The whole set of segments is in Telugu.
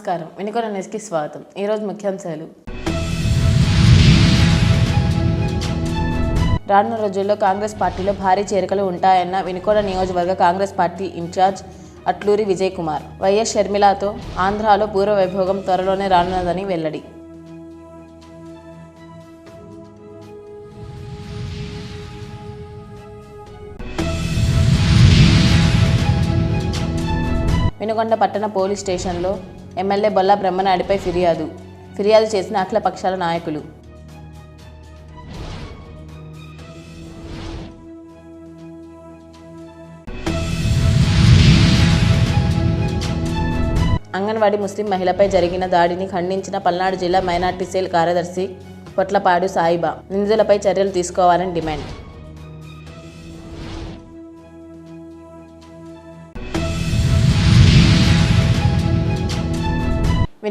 నమస్కారం. వినుకొండ న్యూస్కి స్వాగతం ఈరోజు ముఖ్యాంశాలు. రానున్న రోజుల్లో కాంగ్రెస్ పార్టీలో భారీ చేరికలు ఉంటాయన్న వినుకొండ నియోజకవర్గ Congress party incharge Atluri Vijay Kumar YS షర్మిలాతో ఆంధ్రాలో పూర్వ వైభోగం త్వరలోనే రానున్నదని వెల్లడి. వినుకొండ పట్టణ పోలీస్ స్టేషన్లో ఎమ్మెల్యే బొల్లా బ్రహ్మనాయుడిపై ఫిర్యాదు. ఫిర్యాదు చేసిన అఖిల పక్షాల నాయకులు. అంగన్వాడీ ముస్లిం మహిళపై జరిగిన దాడిని ఖండించిన పల్నాడు జిల్లా మైనార్టీ సెల్ కార్యదర్శి పొట్లపాడు సాయిబా. నిందితులపై చర్యలు తీసుకోవాలని డిమాండ్.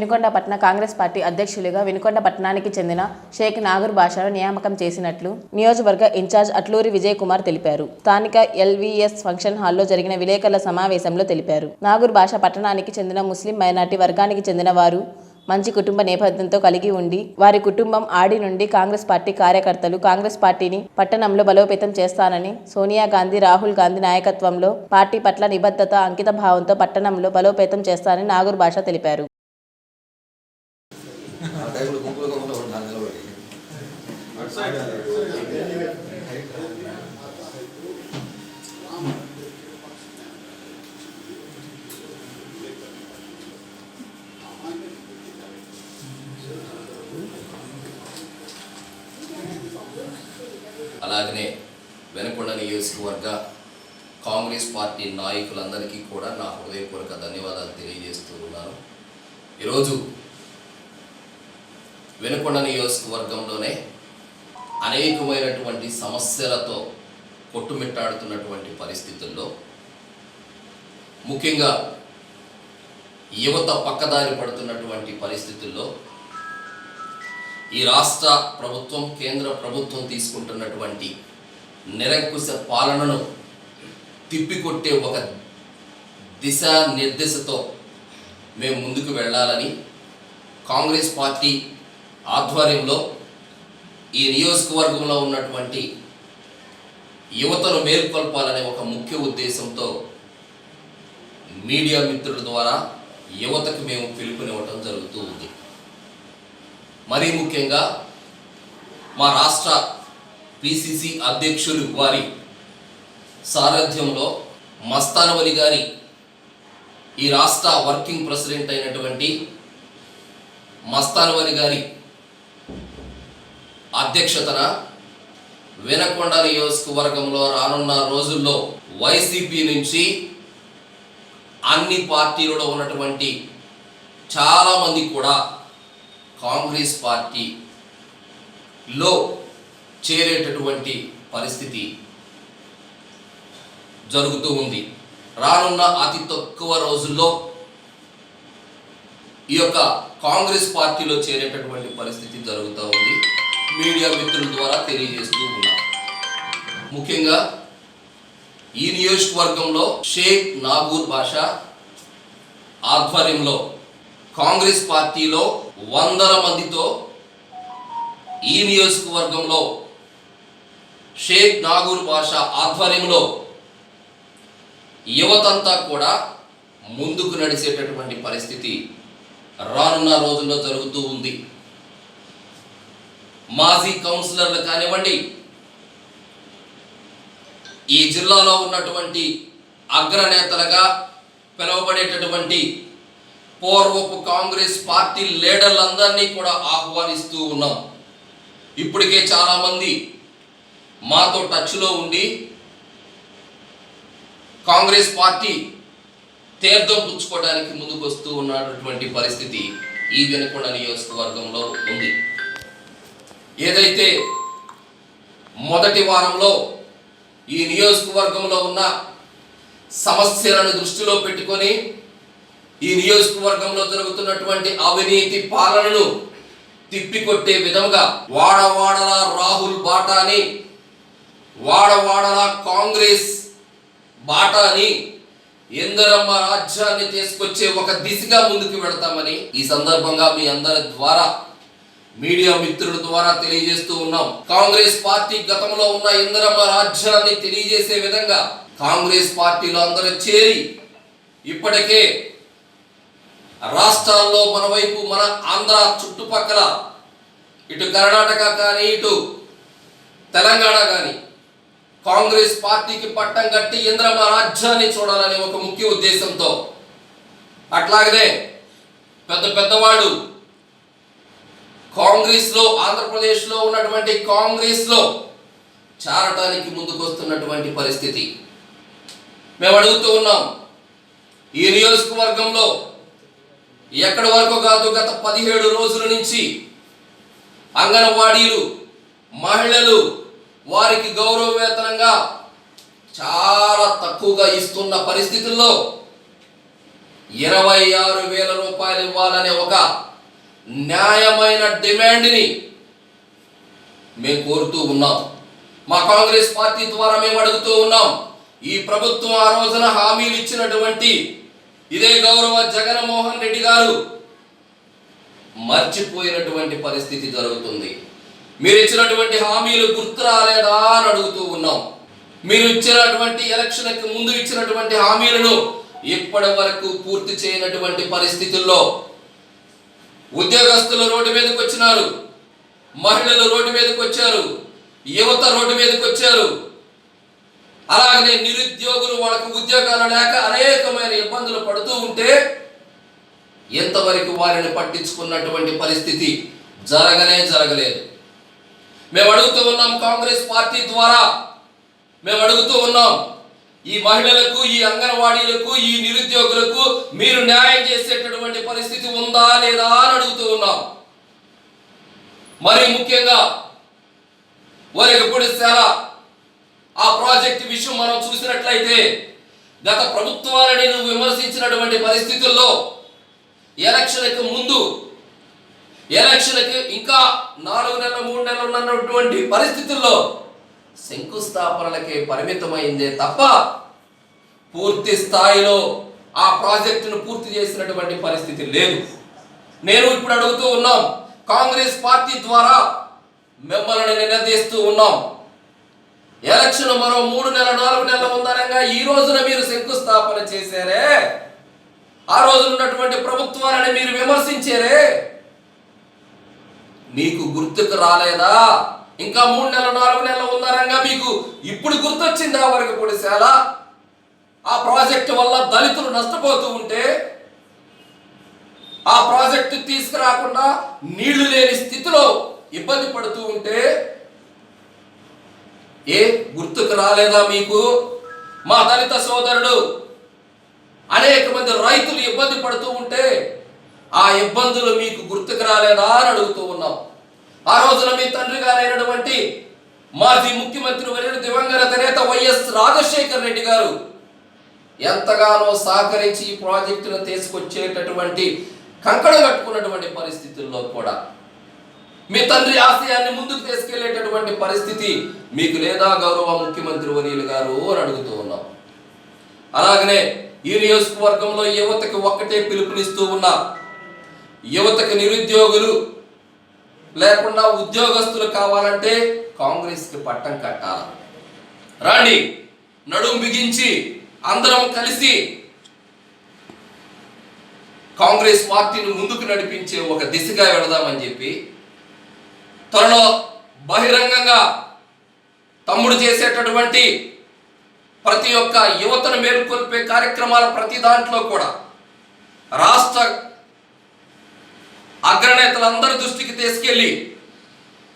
వినుకొండ పట్టణ కాంగ్రెస్ పార్టీ అధ్యక్షులుగా వినుకొండ పట్టణానికి చెందిన షేక్ నాగూర్ బాషాను నియామకం చేసినట్లు నియోజకవర్గ ఇన్ఛార్జ్ అట్లూరి విజయ్ కుమార్ తెలిపారు. స్థానిక ఎల్వీఎస్ ఫంక్షన్ హాల్లో జరిగిన విలేకరుల సమావేశంలో తెలిపారు. నాగూర్ భాష పట్టణానికి చెందిన ముస్లిం మైనార్టీ వర్గానికి చెందిన వారు మంచి కుటుంబ నేపథ్యంతో కలిగి ఉండి వారి కుటుంబం ఆడి నుండి కాంగ్రెస్ పార్టీ కార్యకర్తలు కాంగ్రెస్ పార్టీని పట్టణంలో బలోపేతం చేస్తానని సోనియా గాంధీ రాహుల్ గాంధీ నాయకత్వంలో పార్టీ పట్ల నిబద్ధత అంకిత భావంతో పట్టణంలో బలోపేతం చేస్తానని నాగూర్ భాష తెలిపారు. అలాగనే వెనకొండ నియోజకవర్గ కాంగ్రెస్ పార్టీ నాయకులందరికీ కూడా నా హృదయపూర్వక ధన్యవాదాలు తెలియజేస్తూ ఉన్నాను. ఈరోజు వెనుకొండ నియోజకవర్గంలోనే అనేకమైనటువంటి సమస్యలతో కొట్టుమిట్టాడుతున్నటువంటి పరిస్థితుల్లో ముఖ్యంగా యువత పక్కదారి పడుతున్నటువంటి పరిస్థితుల్లో ఈ రాష్ట్ర ప్రభుత్వం కేంద్ర ప్రభుత్వం తీసుకుంటున్నటువంటి నిరంకుశ పాలనను తిప్పికొట్టే ఒక దిశా నిర్దేశతో మేము ముందుకు వెళ్ళాలని కాంగ్రెస్ పార్టీ ఆధ్వర్యంలో ఈ నియోజకవర్గంలో ఉన్నటువంటి యువతను మేల్కొల్పాలనే ఒక ముఖ్య ఉద్దేశంతో మీడియా మిత్రుల ద్వారా యువతకు మేము పిలుపునివ్వటం జరుగుతూ ఉంది. మరీ ముఖ్యంగా మా రాష్ట్ర పిసిసి అధ్యక్షులు వారి సారథ్యంలో మస్తానవలి గారి ఈ రాష్ట్ర వర్కింగ్ ప్రెసిడెంట్ అయినటువంటి మస్తానవలి గారి అధ్యక్షతన వెనకొండ నియోజకవర్గంలో రానున్న రోజుల్లో వైసీపీ నుంచి అన్ని పార్టీలలో ఉన్నటువంటి చాలామంది కూడా కాంగ్రెస్ పార్టీలో చేరేటటువంటి పరిస్థితి జరుగుతూ ఉంది. రానున్న అతి తక్కువ రోజుల్లో ఈ యొక్క కాంగ్రెస్ పార్టీలో చేరేటటువంటి పరిస్థితి జరుగుతూ ఉంది. మీడియా మిత్రుల ద్వారా తెలియజేస్తూ ఉన్నా. ముఖ్యంగా ఈ నియోజకవర్గంలో షేక్ నాగూర్ భాష ఆధ్వర్యంలో కాంగ్రెస్ పార్టీలో వందల మందితో ఈ నియోజకవర్గంలో షేక్ నాగూర్ భాష ఆధ్వర్యంలో యువతంతా కూడా ముందుకు నడిచేటటువంటి పరిస్థితి రానున్న రోజుల్లో జరుగుతూ ఉంది. మాజీ కౌన్సిలర్లు కానివ్వండి ఈ జిల్లాలో ఉన్నటువంటి అగ్రనేతలుగా పిలువబడేటటువంటి పూర్వపు కాంగ్రెస్ పార్టీ లీడర్లందరినీ కూడా ఆహ్వానిస్తూ ఉన్నాం. ఇప్పటికే చాలామంది మాతో టచ్లో ఉండి కాంగ్రెస్ పార్టీ తీర్థం పుచ్చుకోవడానికి ముందుకు వస్తూ ఉన్నటువంటి పరిస్థితి ఈ వెనుకొండ నియోజకవర్గంలో ఉంది. ఏదైతే మొదటి వారంలో ఈ నియోజకవర్గంలో ఉన్న సమస్యలను దృష్టిలో పెట్టుకొని ఈ నియోజకవర్గంలో జరుగుతున్నటువంటి అవినీతి పాలనను తిప్పికొట్టే విధంగా వాడవాడలా రాహుల్ బాటాని వాడవాడలా కాంగ్రెస్ బాటాని ఇందరమ్మ రాజ్యాన్ని తీసుకొచ్చే ఒక దిశగా ముందుకు వెడతామని ఈ సందర్భంగా మీ అందరి ద్వారా మీడియా మిత్రుల ద్వారా తెలియజేస్తూ ఉన్నాం. కాంగ్రెస్ పార్టీ గతంలో ఉన్న ఇందరమ్మ రాజ్యాన్ని తెలియజేసే విధంగా కాంగ్రెస్ పార్టీలో అందరూ చేరి ఇప్పటికే రాష్ట్రాల్లో మన వైపు మన ఆంధ్ర చుట్టుపక్కల ఇటు కర్ణాటక కానీ ఇటు తెలంగాణ కానీ కాంగ్రెస్ పార్టీకి పట్టం కట్టి ఇంద్రమ రాజ్యాన్ని చూడాలనే ఒక ముఖ్య ఉద్దేశంతో. అట్లాగనే పెద్ద పెద్దవాళ్ళు కాంగ్రెస్లో ఆంధ్రప్రదేశ్లో ఉన్నటువంటి కాంగ్రెస్లో చేరటానికి ముందుకు వస్తున్నటువంటి పరిస్థితి. మేము అడుగుతూ ఉన్నాం ఈ నియోజకవర్గంలో ఎక్కడి వరకు కాదు గత పదిహేడు రోజుల నుంచి అంగన్వాడీలు మహిళలు వారికి గౌరవ వేతనంగా చాలా తక్కువగా ఇస్తున్న పరిస్థితుల్లో ఇరవై ఆరు వేల రూపాయలు ఇవ్వాలనే ఒక న్యాయమైన డిమాండ్ని మేము కోరుతూ ఉన్నాం. మా కాంగ్రెస్ పార్టీ ద్వారా మేము అడుగుతూ ఉన్నాం ఈ ప్రభుత్వం ఆ రోజున హామీలు ఇచ్చినటువంటి ఇదే గౌరవ జగన్మోహన్ రెడ్డి గారు. మర్చిపోయినటువంటి పరిస్థితి జరుగుతుంది. మీరు ఇచ్చినటువంటి హామీలు గుర్తు రాలేదా అని అడుగుతూ ఉన్నాం. మీరు ఇచ్చినటువంటి ఎలక్షన్కి ముందు ఇచ్చినటువంటి హామీలను ఇప్పటి వరకు పూర్తి చేయనటువంటి పరిస్థితుల్లో ఉద్యోగస్తులు రోడ్డు మీదకి వచ్చినారు. మహిళలు రోడ్డు మీదకి వచ్చారు. యువత రోడ్డు మీదకి వచ్చారు. అలాగనే నిరుద్యోగులు వాళ్ళకు ఉద్యోగాలు లేక అనేకమైన ఇబ్బందులు పడుతూ ఉంటే ఎంతవరకు వారిని పట్టించుకున్నటువంటి పరిస్థితి జరగనే జరగలేదు. మేము అడుగుతూ ఉన్నాం కాంగ్రెస్ పార్టీ ద్వారా. మేము అడుగుతూ ఉన్నాం ఈ మహిళలకు ఈ అంగన్వాడీలకు ఈ నిరుద్యోగులకు మీరు న్యాయం చేసేటటువంటి పరిస్థితి ఉందా లేదా అని అడుగుతూ ఉన్నాం. మరి ముఖ్యంగా వారికి పొడిసేలా ఆ ప్రాజెక్ట్ విషయం మనం చూసినట్లయితే గత ప్రభుత్వాలని నువ్వు విమర్శించినటువంటి పరిస్థితుల్లో ఎలక్షన్కి ముందు ఎలక్షన్కి ఇంకా నాలుగు నెలల మూడు నెలలు ఉన్నటువంటి పరిస్థితుల్లో శంకుస్థాపనలకే పరిమితమైందే తప్ప పూర్తి స్థాయిలో ఆ ప్రాజెక్టును పూర్తి చేసినటువంటి పరిస్థితి లేదు. నేను ఇప్పుడు అడుగుతూ ఉన్నాం కాంగ్రెస్ పార్టీ ద్వారా మిమ్మల్ని నిలదీస్తూ ఉన్నాం. ఎలక్షన్ మరో మూడు నెలల నాలుగు నెలల ఉందనగా ఈ రోజున మీరు శంకుస్థాపన చేశారే. ఆ రోజు ఉన్నటువంటి ప్రభుత్వాలని మీరు విమర్శించారే. మీకు గుర్తుకు రాలేదా? ఇంకా మూడు నెలలు నాలుగు నెలలు ఉందనగా మీకు ఇప్పుడు గుర్తొచ్చిందా వరకు పొడిశాల ఆ ప్రాజెక్టు వల్ల దళితులు నష్టపోతూ ఉంటే ఆ ప్రాజెక్టు తీసుకురాకుండా నీళ్ళు లేని స్థితిలో ఇబ్బంది పడుతూ ఉంటే ఏ గుర్తుకు రాలేదా మీకు? మా దళిత సోదరుడు అనేక మంది రైతులు ఇబ్బంది పడుతూ ఉంటే ఆ ఇబ్బందులు మీకు గుర్తుకు రాలేదా అని అడుగుతూ ఉన్నాం. ఆ రోజున మీ తండ్రి గారైనటువంటి మాజీ ముఖ్యమంత్రి వర్యుడు దివంగత నేత వైఎస్ రాజశేఖర్ రెడ్డి గారు ఎంతగానో సహకరించి ఈ ప్రాజెక్టును తీసుకొచ్చేటటువంటి కంకణం కట్టుకున్నటువంటి పరిస్థితుల్లో కూడా మీ తండ్రి ఆశయాన్ని ముందుకు తీసుకెళ్ళేటటువంటి పరిస్థితి మీకు లేదా గౌరవ ముఖ్యమంత్రి వనీలు గారు అని అడుగుతూ ఉన్నాం. అలాగనే ఈ నియోజకవర్గంలో యువతకి ఒక్కటే పిలుపునిస్తూ ఉన్నా యువతకి నిరుద్యోగులు లేకుండా ఉద్యోగస్తులు కావాలంటే కాంగ్రెస్కి పట్టం కట్టాలి? రాణి నడుం బిగించి అందరం కలిసి కాంగ్రెస్ పార్టీని ముందుకు నడిపించే ఒక దిశగా వెళదామని చెప్పి త్వరలో బహిరంగంగా తమ్ముడు చేసేటటువంటి ప్రతి ఒక్క యువతను మేలుకొల్పే కార్యక్రమాల ప్రతి దాంట్లో కూడా రాష్ట్ర అగ్రనేతలందరి దృష్టికి తీసుకెళ్ళి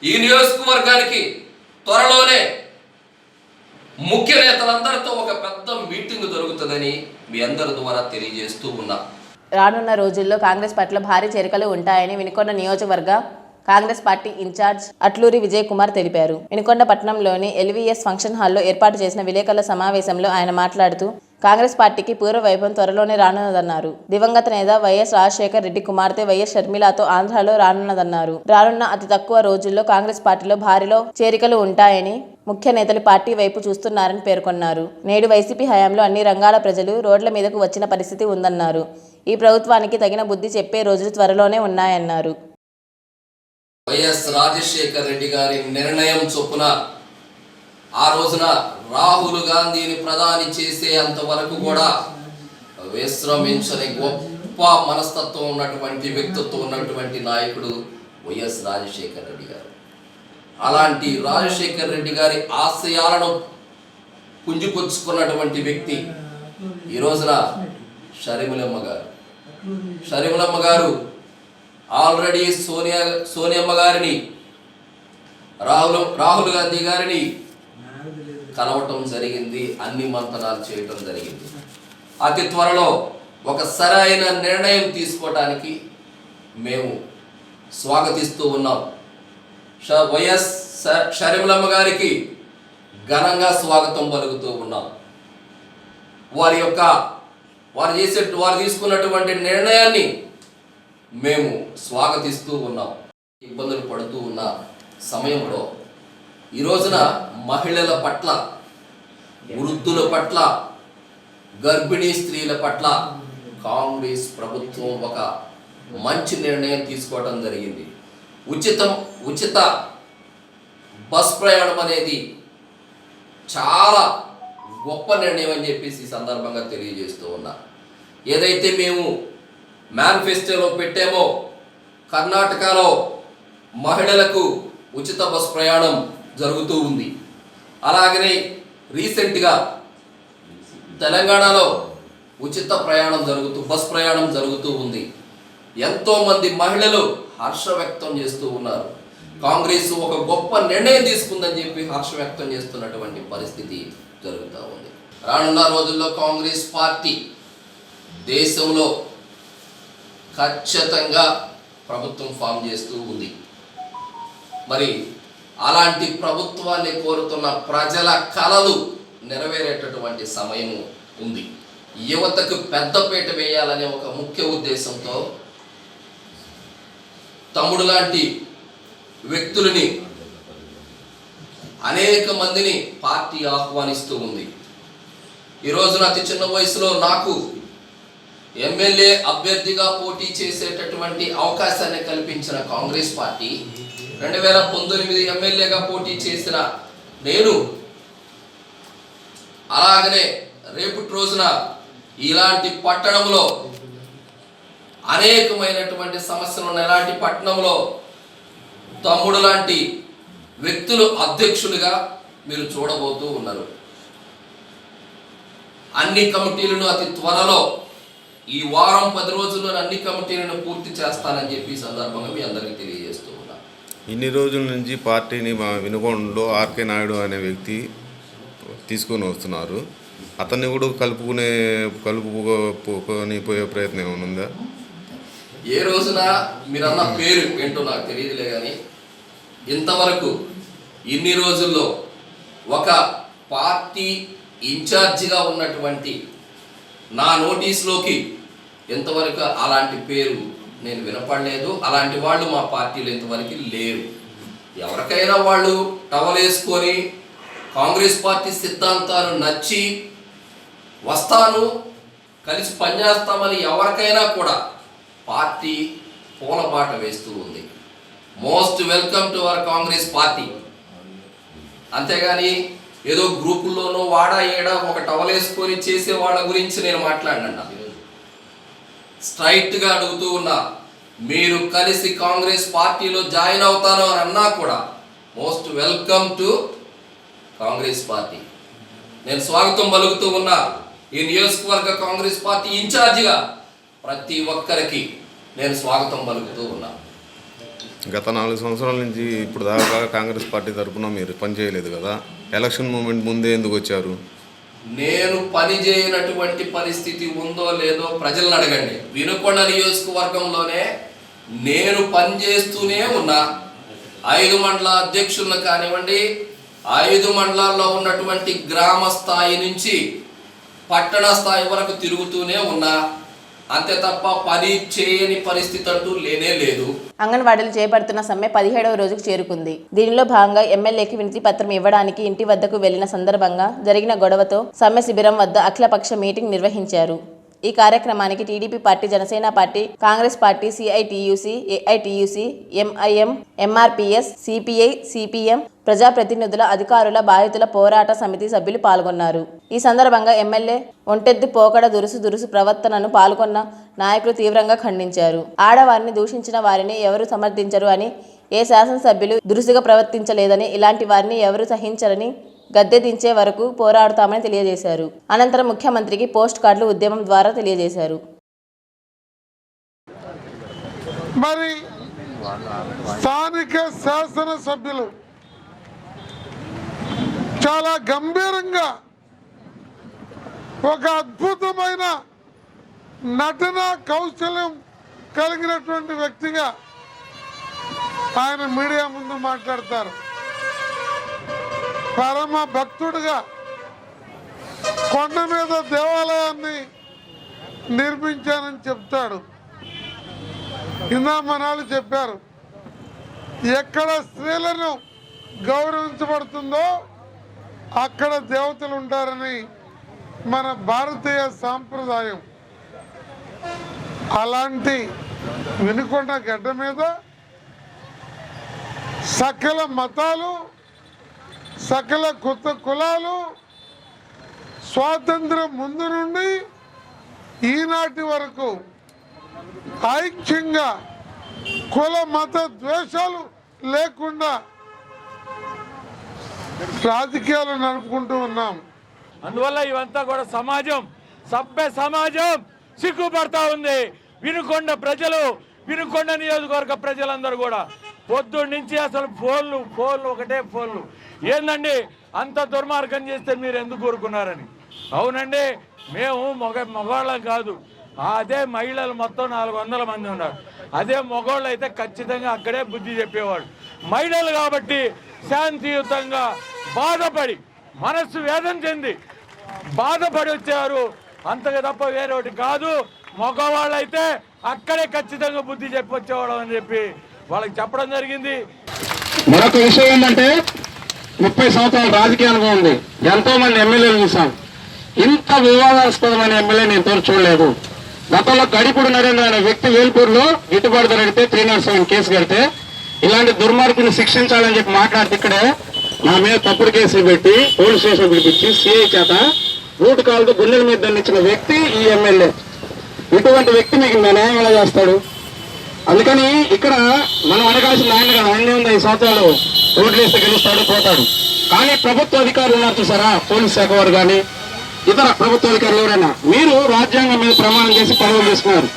ఈ నియోజకవర్గానికి త్వరలోనే ముఖ్య నేతలందరితో ఒక పెద్ద మీటింగ్ జరుగుతుందని మీ అందరి ద్వారా తెలియజేస్తూ ఉన్నా. రానున్న రోజుల్లో కాంగ్రెస్ పట్ల భారీ చేరికలు ఉంటాయని వినుకొండ నియోజకవర్గ Congress party incharge Atluri Vijay Kumar తెలిపారు. వినుకొండ పట్టణంలోని ఎల్వీఎస్ ఫంక్షన్ హాల్లో ఏర్పాటు చేసిన విలేకరుల సమావేశంలో ఆయన మాట్లాడుతూ కాంగ్రెస్ పార్టీకి పూర్వ వైభవం త్వరలోనే రానున్నదన్నారు. దివంగత నేత వైఎస్ రాజశేఖర్ రెడ్డి కుమార్తె వైఎస్ షర్మిలతో ఆంధ్రాలో రానున్నదన్నారు. రానున్న అతి తక్కువ రోజుల్లో కాంగ్రెస్ పార్టీలో భారీలో చేరికలు ఉంటాయని ముఖ్య నేతలు పార్టీ వైపు చూస్తున్నారని పేర్కొన్నారు. నేడు వైసీపీ హయాంలో అన్ని రంగాల ప్రజలు రోడ్ల మీదకు వచ్చిన పరిస్థితి ఉందన్నారు. ఈ ప్రభుత్వానికి తగిన బుద్ధి చెప్పే రోజులు త్వరలోనే ఉన్నాయన్నారు. వైఎస్ రాజశేఖర్ రెడ్డి గారి నిర్ణయం చొప్పున ఆ రోజున రాహుల్ గాంధీని ప్రధాని చేసే అంతవరకు కూడా విశ్రమించని గొప్ప మనస్తత్వం ఉన్నటువంటి వ్యక్తిత్వం ఉన్నటువంటి నాయకుడు వైఎస్ రాజశేఖర్ రెడ్డి గారు. అలాంటి రాజశేఖర్ రెడ్డి గారి ఆశయాలను పుంజుకొచ్చుకున్నటువంటి వ్యక్తి ఈ రోజున షరిములమ్మ గారు. షరిములమ్మ గారు ఆల్రెడీ సోనియా సోనియమ్మ గారిని రాహుల్ రాహుల్ గాంధీ గారిని కలవటం జరిగింది అన్ని మంతనాలు చేయటం జరిగింది. అతి త్వరలో ఒక సరైన నిర్ణయం తీసుకోవడానికి మేము స్వాగతిస్తూ ఉన్నాం. ష- వైఎస్ ష- గారికి ఘనంగా స్వాగతం పలుకుతూ ఉన్నాం. వారి యొక్క వారు చేసే వారు తీసుకున్నటువంటి నిర్ణయాన్ని మేము స్వాగతిస్తూ ఉన్నాం. ఇబ్బందులు పడుతూ ఉన్న సమయంలో ఈ రోజున మహిళల పట్ల వృద్ధుల పట్ల గర్భిణీ స్త్రీల పట్ల కాంగ్రెస్ ప్రభుత్వం ఒక మంచి నిర్ణయం తీసుకోవడం జరిగింది. ఉచితం ఉచిత బస్ ప్రయాణం అనేది చాలా గొప్ప నిర్ణయం అని చెప్పేసి ఈ సందర్భంగా తెలియజేస్తూ ఉన్నా. ఏదైతే మేము మేనిఫెస్టోలో పెట్టామో కర్ణాటకలో మహిళలకు ఉచిత బస్ ప్రయాణం జరుగుతూ ఉంది. అలాగనే రీసెంట్గా తెలంగాణలో ఉచిత ప్రయాణం జరుగుతూ బస్ ప్రయాణం జరుగుతూ ఉంది. ఎంతోమంది మహిళలు హర్ష వ్యక్తం చేస్తూ ఉన్నారు. కాంగ్రెస్ ఒక గొప్ప నిర్ణయం తీసుకుందని చెప్పి హర్ష వ్యక్తం చేస్తున్నటువంటి పరిస్థితి జరుగుతూ ఉంది. రానున్న రోజుల్లో కాంగ్రెస్ పార్టీ దేశంలో ఖచ్చితంగా ప్రభుత్వం ఫామ్ చేస్తూ ఉంది. మరి అలాంటి ప్రభుత్వాన్ని కోరుతున్న ప్రజల కళలు నెరవేరేటటువంటి సమయము ఉంది. యువతకు పెద్దపీట వేయాలనే ఒక ముఖ్య ఉద్దేశంతో తమ్ముడు లాంటి వ్యక్తులని అనేక మందిని పార్టీ ఆహ్వానిస్తూ ఉంది. ఈ రోజున అతి చిన్న వయసులో నాకు ఎమ్మెల్యే అభ్యర్థిగా పోటీ చేసేటటువంటి అవకాశాన్ని కల్పించిన కాంగ్రెస్ పార్టీ రెండు వేల పంతొమ్మిది ఎమ్మెల్యేగా పోటీ చేసిన నేను అలాగనే రేపటి రోజున ఇలాంటి పట్టణంలో అనేకమైనటువంటి సమస్యలు ఉన్న ఇలాంటి పట్టణంలో తమ్ముడు లాంటి వ్యక్తులు అధ్యక్షులుగా మీరు చూడబోతూ ఉన్నారు. అన్ని కమిటీలను అతి త్వరలో ఈ వారం పది రోజుల్లో అన్ని కమిటీలను పూర్తి చేస్తానని చెప్పి ఈ సందర్భంగా మీ అందరికీ తెలియజేస్తూ ఉన్నా. ఇన్ని రోజుల నుంచి పార్టీని మా వినుకొండలో ఆర్కే నాయుడు అనే వ్యక్తి తీసుకొని వస్తున్నారు. అతన్ని కూడా కలుపుకునే కలుపుకొని పోయే ప్రయత్నం ఏమైనా ఉందా? ఏ రోజున మీరన్న పేరు ఏంటో నాకు తెలియదులే కానీ ఇంతవరకు ఇన్ని రోజుల్లో ఒక పార్టీ ఇన్ఛార్జిగా ఉన్నటువంటి నా నోటీస్లోకి ఇంతవరకు అలాంటి పేరు నేను వినపడలేదు అలాంటి వాళ్ళు మా పార్టీలో ఇంతవరకు లేరు. ఎవరికైనా వాళ్ళు టవల్ వేసుకొని కాంగ్రెస్ పార్టీ సిద్ధాంతాలు నచ్చి వస్తాను కలిసి పనిచేస్తామని ఎవరికైనా కూడా పార్టీ పూలబాట వేస్తూ ఉంది. Most welcome to our Congress party. అంతేగాని ఏదో గ్రూపుల్లోనో వాడా ఏడా ఒక టవల్ వేసుకొని చేసే వాళ్ళ గురించి నేను మాట్లాడినా స్ట్రైట్గా అడుగుతూ ఉన్నా మీరు కలిసి కాంగ్రెస్ పార్టీలో జాయిన్ అవుతాను అని అన్నా కూడా most welcome to Congress party. నేను స్వాగతం పలుకుతూ ఉన్నా ఈ నియోజకవర్గ కాంగ్రెస్ పార్టీ ఇన్ఛార్జిగా ప్రతి ఒక్కరికి నేను స్వాగతం పలుకుతూ ఉన్నా. గత నాలుగు సంవత్సరాల నుంచి ఇప్పుడు దాకా కాంగ్రెస్ పార్టీ తరఫున మీరు పనిచేయలేదు కదా? ఎలక్షన్ మూమెంట్ ముందే ఎందుకు వచ్చారు? నేను పని చేయనటువంటి పరిస్థితి ఉందో లేదో ప్రజలను అడగండి. వినుకొండ నియోజకవర్గంలోనే నేను పని చేస్తూనే ఉన్నా. ఐదు మండల అధ్యక్షులను కానివ్వండి ఐదు మండలాల్లో ఉన్నటువంటి గ్రామ స్థాయి నుంచి పట్టణ స్థాయి వరకు తిరుగుతూనే ఉన్నా. అంతే తప్ప పని చేయని పరిస్థితి అంటూ లేనే లేదు. అంగన్వాడీలు చేపడుతున్న సమ్మె పదిహేడవ రోజుకు చేరుకుంది. దీనిలో భాగంగా ఎమ్మెల్యేకి వినతి పత్రం ఇవ్వడానికి ఇంటి వద్దకు వెళ్ళిన సందర్భంగా జరిగిన గొడవతో సమ్మె శిబిరం వద్ద అఖిలపక్ష మీటింగ్ నిర్వహించారు. ఈ కార్యక్రమానికి TDP party Janasena party Congress party CITUC AITUC MIM MRPS CPI CPM ప్రజాప్రతినిధుల అధికారుల బాధితుల పోరాట సమితి సభ్యులు పాల్గొన్నారు. ఈ సందర్భంగా ఎమ్మెల్యే ఒంటెద్దు పోకడ దురుసు దురుసు ప్రవర్తనను పాల్గొన్న నాయకులు తీవ్రంగా ఖండించారు. ఆడవారిని దూషించిన వారిని ఎవరు సమర్థించరు అని ఏ శాసనసభ్యులు దురుసుగా ప్రవర్తించలేదని ఇలాంటి వారిని ఎవరు సహించరని గద్దె దించే వరకు పోరాడుతామని తెలియజేశారు. అనంతరం ముఖ్యమంత్రికి పోస్ట్ కార్డులు ఉద్యమం ద్వారా తెలియజేశారు. మరి స్థానిక శాసనసభ్యులు చాలా గంభీరంగా ఒక అద్భుతమైన నటన కౌశల్యం కలిగినటువంటి వ్యక్తిగా ఆయన మీడియా ముందు మాట్లాడతారు. పరమ భక్తుడిగా కొండ మీద దేవాలయాన్ని నిర్మించానని చెప్తాడు. ఇందా మనాలు చెప్పారు ఎక్కడ స్త్రీలను గౌరవించబడుతుందో అక్కడ దేవతలు ఉంటారని మన భారతీయ సాంప్రదాయం. అలాంటి వినుకొండ గడ్డ మీద సకల మతాలు సకల కొత్త కులాలు స్వాతంత్రం ముందు నుండి ఈనాటి వరకు ఐక్యంగా కుల మత ద్వేషాలు లేకుండా రాజకీయాలు నడుపుకుంటూ ఉన్నాం. అందువల్ల ఇవంతా కూడా సమాజం సభ్య సమాజం సిగ్గుపడతా ఉంది. వినుకొండ ప్రజలు వినుకొండ నియోజకవర్గ ప్రజలందరూ కూడా. పొద్దున్నుంచి అసలు ఫోన్లు ఫోన్లు ఒకటే ఫోన్లు. ఏందండి? అంత దుర్మార్గం చేస్తే మీరు ఎందుకు కోరుకున్నారని అవునండి మేము మగ మగవాళ్ళం కాదు. అదే మహిళలు మొత్తం నాలుగు వందల మంది ఉన్నారు. అదే మగవాళ్ళు అయితే ఖచ్చితంగా అక్కడే బుద్ధి చెప్పేవాడు మహిళలు కాబట్టి శాంతియుతంగా బాధపడి మనస్సు వేదన చెంది బాధపడి వచ్చారు. అంతగా తప్ప వేరేటి కాదు. మగవాళ్ళైతే అక్కడే ఖచ్చితంగా బుద్ధి చెప్పి వచ్చేవాడు అని చెప్పి వాళ్ళకి చెప్పడం జరిగింది. మరొక విషయం ఏంటంటే ముప్పై సంవత్సరాల రాజకీయ అనుభవం ఉంది. ఎంతో మంది ఎమ్మెల్యేలు చూసాం ఇంత వివాదాస్పదమైన ఎమ్మెల్యే నేను తోడు చూడలేదు. గతంలో గడిపుడు నరేంద్ర అనే వ్యక్తి వేల్పూరులో గిట్టుబాటు ధర అడిగితే త్రీ నాట్ సెవెన్ కేసు కడితే ఇలాంటి దుర్మార్గుని శిక్షించాలని చెప్పి మాట్లాడితే ఇక్కడే నా మీద తప్పుడు కేసులు పెట్టి పోలీస్ స్టేషన్ పిలిపించి సిఐ చేత రూట్ కాల్తో గుండెల మీద దండించిన వ్యక్తి ఈ ఎమ్మెల్యే. ఇటువంటి వ్యక్తి మీకు న్యాయం ఎలా చేస్తాడు? అందుకని ఇక్కడ మనం అడగాల్సిన ఆయన కదా ఉంది ఐదు సంవత్సరాలు. ఓట్లేస్తే గెలుస్తాడు పోతాడు కానీ ప్రభుత్వ అధికారులు ఉన్నారు చూసారా? పోలీస్ శాఖ వారు కానీ ఇతర ప్రభుత్వ అధికారులు ఎవరైనా మీరు రాజ్యాంగం మీద ప్రమాణం చేసి పనులు చేసుకున్నారు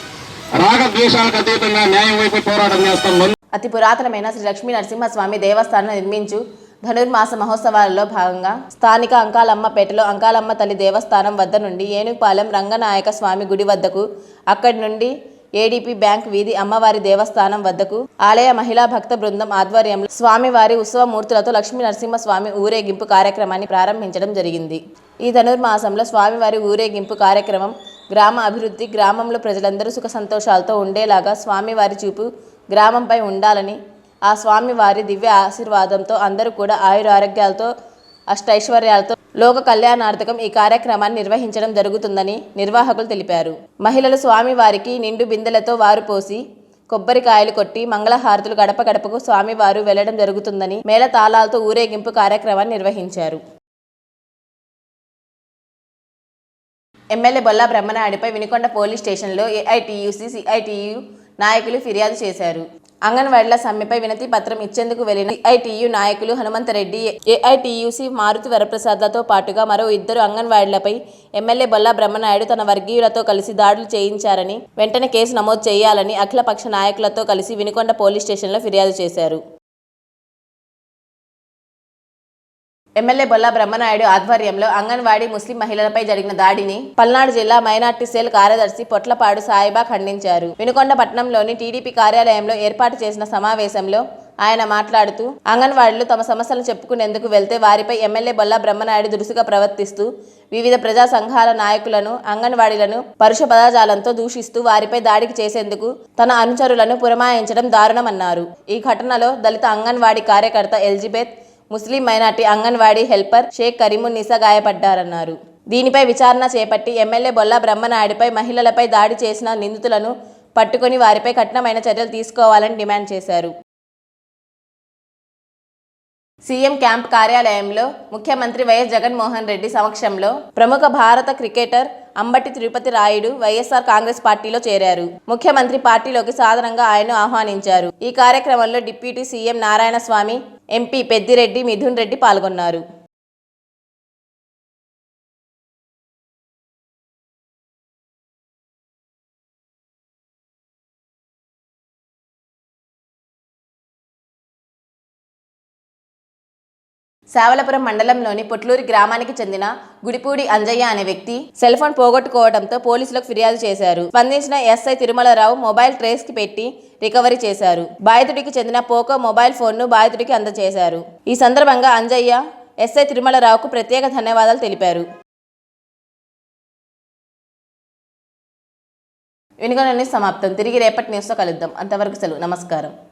రాగ ద్వేషాలకు అతీతంగా న్యాయం వైపు పోరాటం చేస్తాం. అతి పురాతనమైన శ్రీ లక్ష్మీ నరసింహస్వామి దేవస్థానం నిర్మించు ధనుర్మాస మహోత్సవాలలో భాగంగా స్థానిక అంకాలమ్మపేటలో అంకాలమ్మ తల్లి దేవస్థానం వద్ద నుండి ఏనుగుపాలెం రంగనాయక స్వామి గుడి వద్దకు అక్కడి నుండి ఏడీపీ బ్యాంక్ వీధి అమ్మవారి దేవస్థానం వద్దకు ఆలయ మహిళా భక్త బృందం ఆధ్వర్యంలో స్వామివారి ఉత్సవమూర్తులతో లక్ష్మీ నరసింహస్వామి ఊరేగింపు కార్యక్రమాన్ని ప్రారంభించడం జరిగింది. ఈ ధనుర్మాసంలో స్వామివారి ఊరేగింపు కార్యక్రమం గ్రామ అభివృద్ధి గ్రామంలో ప్రజలందరూ సుఖ సంతోషాలతో ఉండేలాగా స్వామివారి చూపు గ్రామంపై ఉండాలని ఆ స్వామివారి దివ్య ఆశీర్వాదంతో అందరూ కూడా ఆయుర ఆరోగ్యాలతో అష్టైశ్వర్యాలతో లోక కళ్యాణార్థకం ఈ కార్యక్రమాన్ని నిర్వహించడం జరుగుతుందని నిర్వాహకులు తెలిపారు. మహిళలు స్వామివారికి నిండు బిందెలతో వారు పోసి కొబ్బరికాయలు కొట్టి మంగళహారతులు గడప గడపకు స్వామివారు వెళ్ళడం జరుగుతుందని మేళతాళాలతో ఊరేగింపు కార్యక్రమాన్ని నిర్వహించారు. ఎమ్మెల్యే బొల్లా బ్రహ్మనాయుడిపై వినుకొండ పోలీస్ స్టేషన్లో ఏఐటియుసి సిఐటియు నాయకులు ఫిర్యాదు చేశారు. అంగన్వాడీల సమ్మెపై వినతి పత్రం ఇచ్చేందుకు వెళ్ళిన సిఐటియు నాయకులు హనుమంతరెడ్డి ఏఐటీయూసీ మారుతి వరప్రసాద్లతో పాటుగా మరో ఇద్దరు అంగన్వాడీలపై ఎమ్మెల్యే బొల్లా బ్రహ్మనాయుడు తన వర్గీయులతో కలిసి దాడులు చేయించారని వెంటనే కేసు నమోదు చేయాలని అఖిలపక్ష నాయకులతో కలిసి వినుకొండ పోలీస్ స్టేషన్లో ఫిర్యాదు చేశారు. ఎమ్మెల్యే బొల్లా బ్రహ్మనాయుడు ఆధ్వర్యంలో అంగన్వాడీ ముస్లిం మహిళలపై జరిగిన దాడిని పల్నాడు జిల్లా మైనార్టీ సెల్ కార్యదర్శి పొట్లపాడు సాయిబా ఖండించారు. వినుకొండ పట్టణంలోని టీడీపీ కార్యాలయంలో ఏర్పాటు చేసిన సమావేశంలో ఆయన మాట్లాడుతూ అంగన్వాడీలు తమ సమస్యలను చెప్పుకునేందుకు వెళ్తే వారిపై ఎమ్మెల్యే బొల్లా బ్రహ్మనాయుడు దురుసుగా ప్రవర్తిస్తూ వివిధ ప్రజా సంఘాల నాయకులను అంగన్వాడీలను పరుష పదజాలంతో దూషిస్తూ వారిపై దాడికి చేసేందుకు తన అనుచరులను పురమాయించడం దారుణమన్నారు. ఈ ఘటనలో దళిత అంగన్వాడీ కార్యకర్త Elizabeth Muslim minority anganwadi helper Shaik Karimunnisa గాయపడ్డారన్నారు. దీనిపై విచారణ చేపట్టి ఎమ్మెల్యే బొల్లా బ్రహ్మనాయుడిపై మహిళలపై దాడి చేసిన నిందితులను పట్టుకొని వారిపై కఠినమైన చర్యలు తీసుకోవాలని డిమాండ్ చేశారు. సీఎం క్యాంప్ కార్యాలయంలో ముఖ్యమంత్రి వైఎస్ జగన్మోహన్ రెడ్డి సమక్షంలో ప్రముఖ భారత cricketer Ambati Tirupati Rayudu YSR Congress పార్టీలో చేరారు. ముఖ్యమంత్రి పార్టీలోకి సాధారణంగా ఆయన ఆహ్వానించారు. ఈ కార్యక్రమంలో deputy CM Narayana Swamy MP Peddireddy Mithun Reddy పాల్గొన్నారు. శావలపురం మండలంలోని పొట్లూరి గ్రామానికి చెందిన గుడిపూడి అంజయ్య అనే వ్యక్తి సెల్ ఫోన్ పోగొట్టుకోవడంతో పోలీసులకు ఫిర్యాదు చేశారు. స్పందించిన ఎస్ఐ తిరుమలరావు మొబైల్ ట్రేస్కి పెట్టి రికవరీ చేశారు. బాధితుడికి చెందిన పోకో మొబైల్ ఫోన్ను బాధితుడికి అందజేశారు. ఈ సందర్భంగా అంజయ్య ఎస్ఐ తిరుమలరావుకు ప్రత్యేక ధన్యవాదాలు తెలిపారు. వినుగొనని సమాప్తం. తిరిగి రేపటి న్యూస్తో కలుద్దాం. అంతవరకు సెలవు. నమస్కారం.